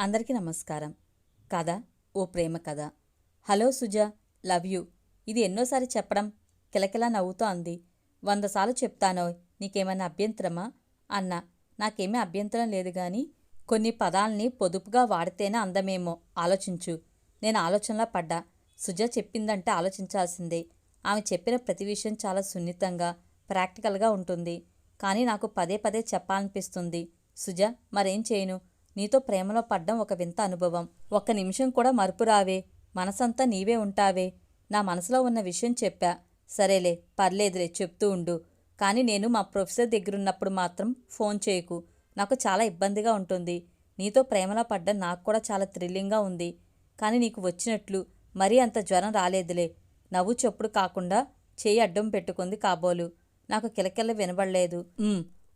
అందరికీ నమస్కారం. కథ ఓ ప్రేమ కథ. Hello Suja love you. ఇది ఎన్నోసారి చెప్పడం కిలకిలా నవ్వుతూ అంది వంద సార్లు చెప్తానో నీకేమైనా అభ్యంతరమా? అన్న నాకేమీ అభ్యంతరం లేదు గాని కొన్ని పదాల్ని పొదుపుగా వాడితేనే అందమేమో. ఆలోచించు. నేను ఆలోచనలా పడ్డా. సుజ చెప్పిందంటే ఆలోచించాల్సిందే. ఆమె చెప్పిన ప్రతి విషయం చాలా సున్నితంగా ప్రాక్టికల్గా ఉంటుంది. కానీ నాకు పదే పదే చెప్పాలనిపిస్తుంది. సుజ మరేం చేయను? నీతో ప్రేమలో పడ్డం ఒక వింత అనుభవం. ఒక్క నిమిషం కూడా మరుపు రావే. మనసంతా నీవే ఉంటావే. నా మనసులో ఉన్న విషయం చెప్పా. సరేలే పర్లేదులే చెప్తూ ఉండు. కానీ నేను మా ప్రొఫెసర్ దగ్గరున్నప్పుడు మాత్రం ఫోన్ చేయకు. నాకు చాలా ఇబ్బందిగా ఉంటుంది. నీతో ప్రేమలో పడ్డం నాకు కూడా చాలా థ్రిల్లింగ్గా ఉంది. కానీ నీకు వచ్చినట్లు మరీ అంత జ్వరం రాలేదులే. నవ్వు చెప్పుడు కాకుండా చేయి అడ్డం పెట్టుకుంది కాబోలు. నాకు కిలకిల వినబడలేదు.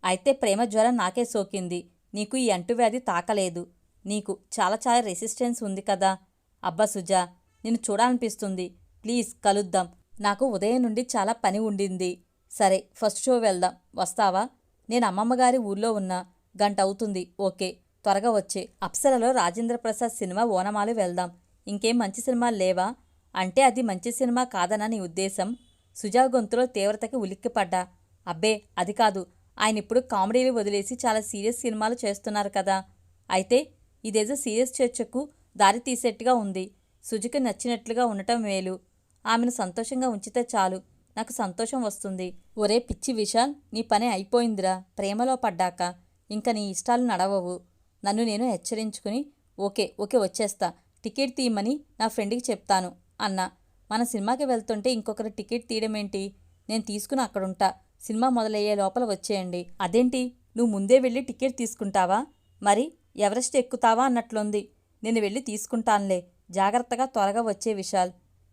అయితే ప్రేమ జ్వరం నాకే సోకింది. నీకు ఈ అంటువ్యాధి తాకలేదు. నీకు చాలా చాలా రెసిస్టెన్స్ ఉంది కదా. అబ్బా సుజా నిన్ను చూడాలనిపిస్తుంది. ప్లీజ్ కలుద్దాం. నాకు ఉదయం నుండి చాలా పని ఉండింది. సరే ఫస్ట్ షో వెళ్దాం. వస్తావా? నేను అమ్మమ్మగారి ఊర్లో ఉన్నా. గంట అవుతుంది. ఓకే. త్వరగా వచ్చే. అప్సరలో రాజేంద్ర ప్రసాద్ సినిమా ఓనమాలు వెళ్దాం. ఇంకేం మంచి సినిమాలు లేవా? అంటే అది మంచి సినిమా కాదనా నీ ఉద్దేశం? సుజా గొంతులో తీవ్రతకి ఉలిక్కిపడ్డా. అబ్బే అది కాదు. ఆయన ఇప్పుడు కామెడీలు వదిలేసి చాలా సీరియస్ సినిమాలు చేస్తున్నారు కదా. అయితే ఇదేదో సీరియస్ చర్చకు దారి తీసేట్టుగా ఉంది. సుజుకి నచ్చినట్లుగా ఉండటం మేలు. ఆమెను సంతోషంగా ఉంచితే చాలు. నాకు సంతోషం వస్తుంది. ఒరే పిచ్చి విశాల్ నీ పని అయిపోయిందిరా. ప్రేమలో పడ్డాక. ఇంక నీ ఇష్టాలు నడవవు. నన్ను నేను హెచ్చరించుకుని ఓకే ఓకే వచ్చేస్తా. టికెట్ తీయమని నా ఫ్రెండ్కి చెప్తాను అన్నా. మన సినిమాకి వెళ్తుంటే ఇంకొకరు టికెట్ తీయడమేంటి? నేను తీసుకుని అక్కడుంటా. సినిమా మొదలయ్యే లోపల వచ్చేయండి. అదేంటి? నువ్వు ముందే వెళ్ళి టికెట్ తీసుకుంటావా? మరి ఎవరెస్ట్ ఎక్కుతావా అన్నట్లుంది. నేను వెళ్ళి తీసుకుంటానులే. జాగ్రత్తగా త్వరగా వచ్చే విశాల్.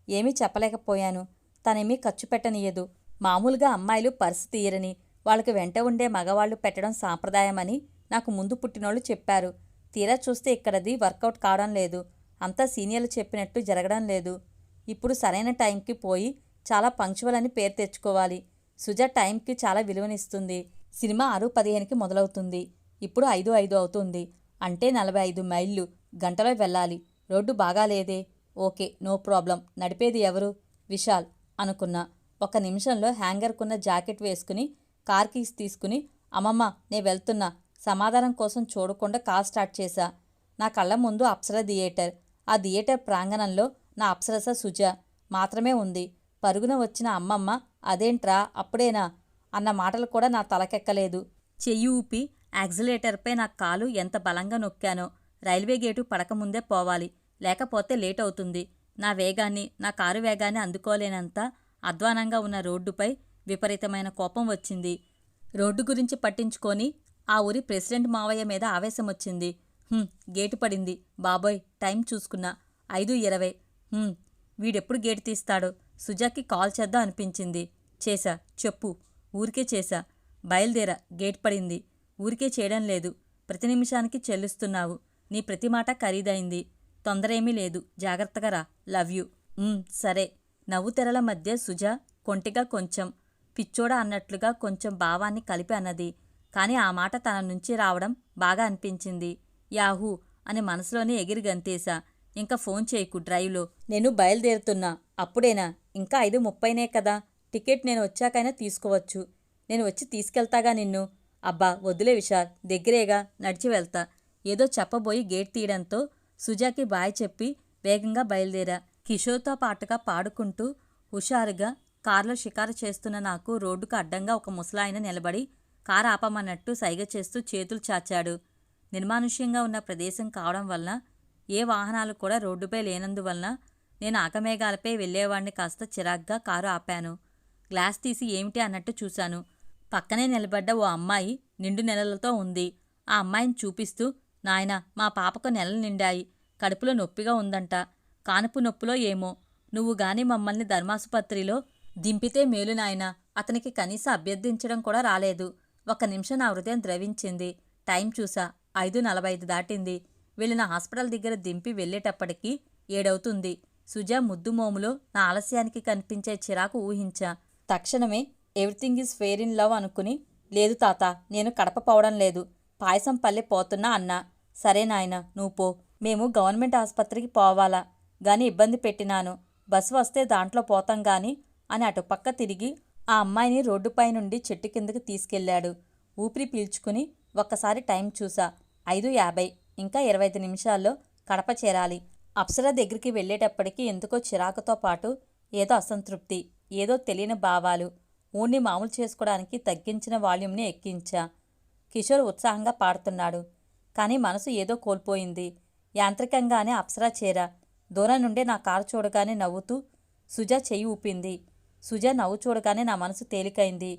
ఏమీ చెప్పలేకపోయాను. తనేమీ ఖర్చు పెట్టనీయదు. మామూలుగా అమ్మాయిలు పర్సు తీయరని వాళ్ళకి వెంట ఉండే మగవాళ్ళు పెట్టడం సాంప్రదాయమని నాకు ముందు పుట్టినోళ్ళు చెప్పారు. తీరా చూస్తే ఇక్కడది వర్కౌట్ కావడం లేదు. అంతా సీనియర్లు చెప్పినట్టు జరగడం లేదు. ఇప్పుడు సరైన టైంకి పోయి చాలా పంక్చువల్ అని పేరు తెచ్చుకోవాలి. సుజ టైంకి చాలా విలువనిస్తుంది. సినిమా ఆరు పదిహేనుకి మొదలవుతుంది. ఇప్పుడు ఐదు ఐదు అవుతుంది. అంటే నలభై ఐదు మైళ్ళు. గంటలో వెళ్ళాలి. రోడ్డు బాగాలేదే. Okay no problem. నడిపేది ఎవరు? విశాల్ అనుకున్నా. ఒక నిమిషంలో హ్యాంగర్కున్న జాకెట్ వేసుకుని కార్ కీస్ తీసుకుని అమ్మమ్మ నే వెళ్తున్నా. సమాధానం కోసం చూడకుండా కార్ స్టార్ట్ చేశా. నా కళ్ళ ముందు అప్సర థియేటర్. ఆ థియేటర్ ప్రాంగణంలో నా అప్సరస సుజ మాత్రమే ఉంది. పరుగున వచ్చిన అమ్మమ్మ అదేంట్రా అప్పుడేనా? అన్న మాటలు కూడా నా తలకెక్కలేదు. చెయ్యి ఊపి యాక్సిలేటర్పై నా కాలు ఎంత బలంగా నొక్కానో రైల్వే గేటు పడకముందే పోవాలి. లేకపోతే లేట్ అవుతుంది నా వేగాన్ని నా కారు వేగాన్ని అందుకోలేనంత అధ్వానంగా ఉన్న రోడ్డుపై విపరీతమైన కోపం వచ్చింది. రోడ్డు గురించి పట్టించుకొని ఆ ఊరి ప్రెసిడెంట్ మావయ్య మీద ఆవేశం వచ్చింది. గేటు పడింది. బాబోయ్ టైం చూసుకున్నా. ఐదు ఇరవై. వీడెప్పుడు గేటు తీస్తాడో? సుజాకి కాల్ చేద్దాం అనిపించింది. చేశా. చెప్పు. ఊరికే చేశా. బయలుదేరా. గేట్ పడింది. ఊరికే చేయడం లేదు. ప్రతి నిమిషానికి చెల్లిస్తున్నావు. నీ ప్రతి మాట ఖరీదైంది. తొందరేమీ లేదు. జాగ్రత్తగా రా. Love you. సరే. నవ్వు తెరల మధ్య సుజా కొంటిగా కొంచెం పిచ్చోడ అన్నట్లుగా కొంచెం భావాన్ని కలిపి అన్నది. కానీ ఆ మాట తన నుంచి రావడం బాగా అనిపించింది. యాహూ అని మనసులోనే ఎగిరి గంతేశా. ఇంకా ఫోన్ చేయకు డ్రైవ్లో. నేను బయలుదేరుతున్నా. అప్పుడేనా? ఇంకా ఐదు ముప్పైనే కదా. టికెట్ నేను వచ్చాకైనా తీసుకోవచ్చు. నేను వచ్చి తీసుకెళ్తాగా నిన్ను. అబ్బా వదిలే విశాల్ దగ్గరేగా నడిచి వెళ్తా. ఏదో చెప్పబోయి గేట్ తీయడంతో సుజాకి బాయ్ చెప్పి వేగంగా బయలుదేరా. కిషోర్తో పాటుగా పాడుకుంటూ హుషారుగా కారులో షికారు చేస్తున్న నాకు రోడ్డుకు అడ్డంగా ఒక ముసలాయన నిలబడి కారు ఆపమన్నట్టు సైగ చేస్తూ చేతులు చాచాడు. నిర్మానుష్యంగా ఉన్న ప్రదేశం కావడం వలన ఏ వాహనాలు కూడా రోడ్డుపై లేనందువలన నేను ఆకమేఘాలపై వెళ్ళేవాడిని కాస్త చిరాగ్గా కారు ఆపాను. గ్లాస్ తీసి ఏమిటి అన్నట్టు చూశాను. పక్కనే నిలబడ్డ ఓ అమ్మాయి నిండు నెలలతో ఉంది. ఆ అమ్మాయిని చూపిస్తూ నాయనా మా పాపకు నెలలు నిండాయి. కడుపులో నొప్పిగా ఉందంట. కానుపు నొప్పిలో ఏమో. నువ్వు గాని మమ్మల్ని ధర్మాసుపత్రిలో దింపితే మేలు నాయనా. అతనికి కనీసం అభ్యర్థించడం కూడా రాలేదు. ఒక నిమిషం నా హృదయం ద్రవించింది. టైం చూసా. ఐదు నలభై ఐదు దాటింది. వెళ్ళిన హాస్పిటల్ దగ్గర దింపి వెళ్ళేటప్పటికీ ఏడవుతుంది. సుజా ముద్దుమోములో నా ఆలస్యానికి కనిపించే చిరాకు ఊహించా. తక్షణమే everything is fair in love అనుకుని లేదు తాత నేను కడప పోవడం లేదు పాయసం పల్లె పోతున్నా అన్నా. సరే నాయన నువ్వు పో. మేము గవర్నమెంట్ ఆసుపత్రికి పోవాలా. గాని ఇబ్బంది పెట్టినాను. బస్సు వస్తే దాంట్లో పోతాం గాని అని అటుపక్క తిరిగి ఆ అమ్మాయిని రోడ్డుపై నుండి చెట్టు కిందకి తీసుకెళ్ళాడు. ఊపిరి పీల్చుకుని ఒక్కసారి టైం చూసా. ఐదు యాభై. ఇంకా ఇరవై ఐదు నిమిషాల్లో కడప చేరాలి. అప్సర దగ్గరికి వెళ్ళేటప్పటికి ఎందుకో చిరాకుతో పాటు ఏదో అసంతృప్తి ఏదో తెలియని భావాలు ఊణ్ణి మామూలు చేసుకోవడానికి తగ్గించిన వాల్యూమ్ని ఎక్కించా. కిషోర్ ఉత్సాహంగా పాడుతున్నాడు. కానీ మనసు ఏదో కోల్పోయింది. యాంత్రికంగానే అప్సరా చేరా. దూరం నుండే నా కారు చూడగానే నవ్వుతూ సుజా చెయ్యి ఊపింది. సుజా నవ్వు చూడగానే నా మనసు తేలికైంది.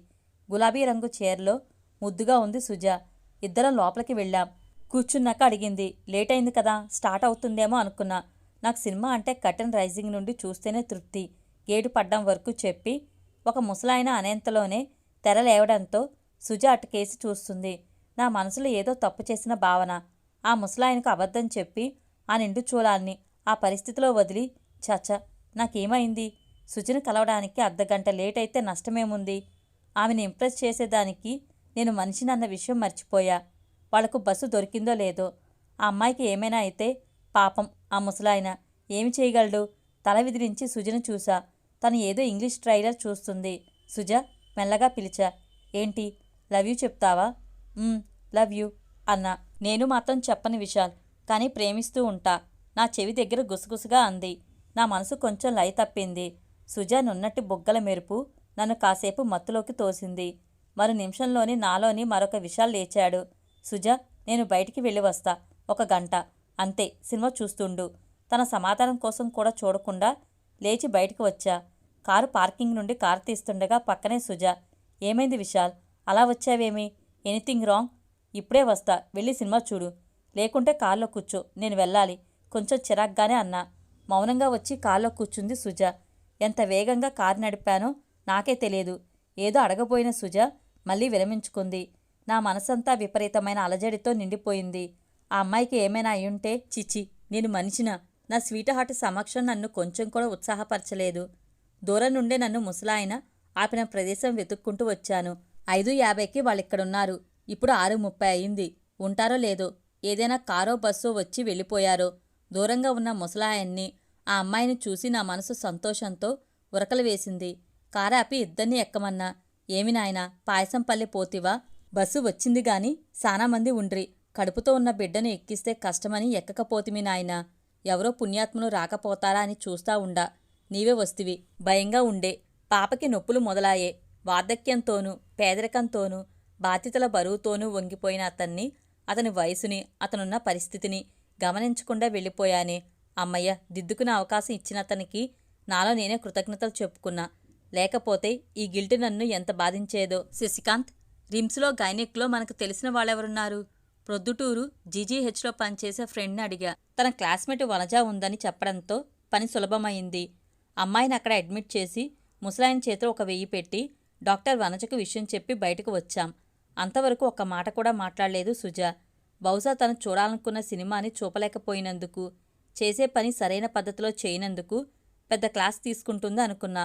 గులాబీ రంగు చీరలో ముద్దుగా ఉంది సుజా. ఇద్దరం లోపలికి వెళ్ళాం. కూర్చున్నాక అడిగింది లేట్ అయింది కదా స్టార్ట్ అవుతుందేమో అనుకున్నా. నాకు సినిమా అంటే కటన్ రైజింగ్ నుండి చూస్తేనే తృప్తి. గేటు పడ్డం వరకు చెప్పి ఒక ముసలాయన అనేంతలోనే తెర లేవడంతో సుజ అటుకేసి చూస్తుంది. నా మనసులో ఏదో తప్పు చేసిన భావన. ఆ ముసలాయనకు అబద్ధం చెప్పి ఆ నిండు చూలాల్ని ఆ పరిస్థితిలో వదిలి చచ నాకేమైంది? సుజను కలవడానికి అర్ధగంట లేట్ అయితే నష్టమేముంది? ఆమెను ఇంప్రెస్ చేసేదానికి నేను మనిషినన్న విషయం మర్చిపోయా. వాళ్ళకు బస్సు దొరికిందో లేదో ఆ అమ్మాయికి ఏమైనా అయితే పాపం ఆ ముసలాయన ఏమి చేయగలడు? తల విదిరించి సుజను చూసా. తను ఏదో ఇంగ్లీష్ ట్రైలర్ చూస్తుంది. సుజ మెల్లగా పిలిచా. ఏంటి? లవ్ యూ చెప్తావా? లవ్ యూ అన్నా. నేను మాత్రం చెప్పని విశాల్ కానీ ప్రేమిస్తూ ఉంటా. నా చెవి దగ్గర గుసగుసగా అంది. నా మనసు కొంచెం లయ తప్పింది. సుజా నున్నట్టు బొగ్గల మెరుపు నన్ను కాసేపు మత్తులోకి తోసింది. మరు నిమిషంలోని నాలోని మరొక విశాల్ లేచాడు. సుజా నేను బయటికి వెళ్ళి వస్తా. ఒక గంట. అంతే సినిమా చూస్తుండు. తన సమాధానం కోసం కూడా చూడకుండా లేచి బయటికి వచ్చా. కారు పార్కింగ్ నుండి కారు తీస్తుండగా పక్కనే సుజా. ఏమైంది విశాల్? అలా వచ్చావేమి? Anything wrong? ఇప్పుడే వస్తా. వెళ్ళి సినిమా చూడు. లేకుంటే కారులో కూర్చో. నేను వెళ్ళాలి. కొంచెం చిరాగ్గానే అన్నా. మౌనంగా వచ్చి కారులో కూర్చుంది సుజ. ఎంత వేగంగా కారు నడిపానో నాకే తెలియదు. ఏదో అడగబోయిన సుజ మళ్ళీ విరమించుకుంది. నా మనసంతా విపరీతమైన అలజడితో నిండిపోయింది. ఆ అమ్మాయికి ఏమైనా అయ్యుంటే చిచి నేను మనిషిన. నా స్వీట్ హార్ట్ సమక్షం నన్ను కొంచెం కూడా ఉత్సాహపరచలేదు. దూరం నుండే నన్ను ముసలాయన ఆపిన ప్రదేశం వెతుక్కుంటూ వచ్చాను. ఐదు యాభైకి వాళ్ళిక్కడున్నారు. ఇప్పుడు ఆరు ముప్పై అయింది ఉంటారో లేదో ఏదైనా కారో బస్సో వచ్చి వెళ్ళిపోయారో. దూరంగా ఉన్న ముసలాయన్ని ఆ అమ్మాయిని చూసి నా మనసు సంతోషంతో ఉరకలు వేసింది. కారాపి ఇద్దరిని ఎక్కమన్నా. ఏమి నాయనా పాయసం పల్లె పోతివా? బస్సు వచ్చింది గాని సానామంది ఉండ్రి. కడుపుతో ఉన్న బిడ్డను ఎక్కిస్తే కష్టమని ఎక్కకపోతిమి నాయనా. ఎవరో పుణ్యాత్ములు రాకపోతారా అని చూస్తా ఉండా. నీవే వస్తివి. భయంగా ఉండే. పాపకి నొప్పులు మొదలాయే. వార్ధక్యంతోనూ పేదరికంతోనూ బాధ్యతల బరువుతోనూ వంగిపోయిన అతన్ని అతని వయసుని అతనున్న పరిస్థితిని గమనించకుండా వెళ్ళిపోయానే. అమ్మయ్య దిద్దుకునే అవకాశం ఇచ్చిన అతనికి నాలో నేనే కృతజ్ఞతలు చెప్పుకున్నా. లేకపోతే ఈ గిల్టు నన్ను ఎంత బాధించేదో. శశికాంత్ రిమ్స్లో గైనిక్లో మనకు తెలిసిన వాళ్ళెవరున్నారు? ప్రొద్దుటూరు జీజీహెచ్లో పనిచేసే ఫ్రెండ్ని అడిగా. తన క్లాస్మేట్ వనజ ఉందని చెప్పడంతో పని సులభమైంది. అమ్మాయిని అక్కడ అడ్మిట్ చేసి ముసలాయన చేతిలో ఒక వెయ్యి పెట్టి డాక్టర్ వనజకు విషయం చెప్పి బయటకు వచ్చాం. అంతవరకు ఒక్క మాట కూడా మాట్లాడలేదు సుజా. బహుశా తను చూడాలనుకున్న సినిమాని చూపలేకపోయినందుకు చేసే పని సరైన పద్ధతిలో చేయనందుకు పెద్ద క్లాస్ తీసుకుంటుంది అనుకున్నా.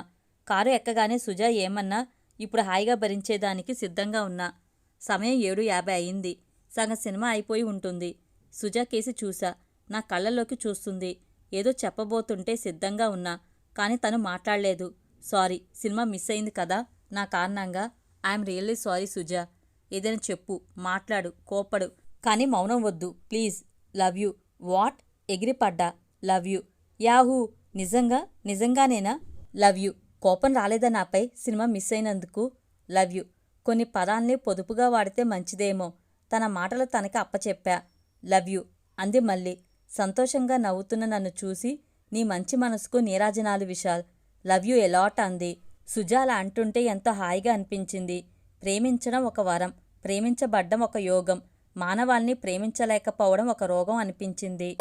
కారు ఎక్కగానే సుజా ఏమన్నా ఇప్పుడు హాయిగా భరించేదానికి సిద్ధంగా ఉన్నా. సమయం ఏడు యాభై అయింది. సగం సినిమా అయిపోయి ఉంటుంది. సుజా కేసి చూసా. నా కళ్ళల్లోకి చూస్తుంది. ఏదో చెప్పబోతుంటే సిద్ధంగా ఉన్నా. కానీ తను మాట్లాడలేదు. సారీ సినిమా మిస్ అయింది కదా? నా కారణంగా. I'm really sorry Suja. ఏదైనా చెప్పు మాట్లాడు కోపడు కానీ మౌనం వద్దు. Please love you. What? ఎగిరిపడ్డా? Love you. Yahoo! నిజంగా? నిజంగానేనా? Love you. కోపం రాలేదా నాపై? సినిమా మిస్ అయినందుకు లవ్ యూ. కొన్ని పదాల్ని పొదుపుగా వాడితే మంచిదేమో. తన మాటలు తనకి అప్పచెప్పా. Love you. అంది మళ్ళీ. సంతోషంగా నవ్వుతున్న నన్ను చూసి నీ మంచి మనసుకు నీరాజనాలు విశాల్. లవ్ యూ ఎలాట్ అంది. సుజాల అంటుంటే ఎంతో హాయిగా అనిపించింది. ప్రేమించడం ఒక వరం. ప్రేమించబడ్డం ఒక యోగం. మానవాల్ని ప్రేమించలేకపోవడం ఒక రోగం అనిపించింది.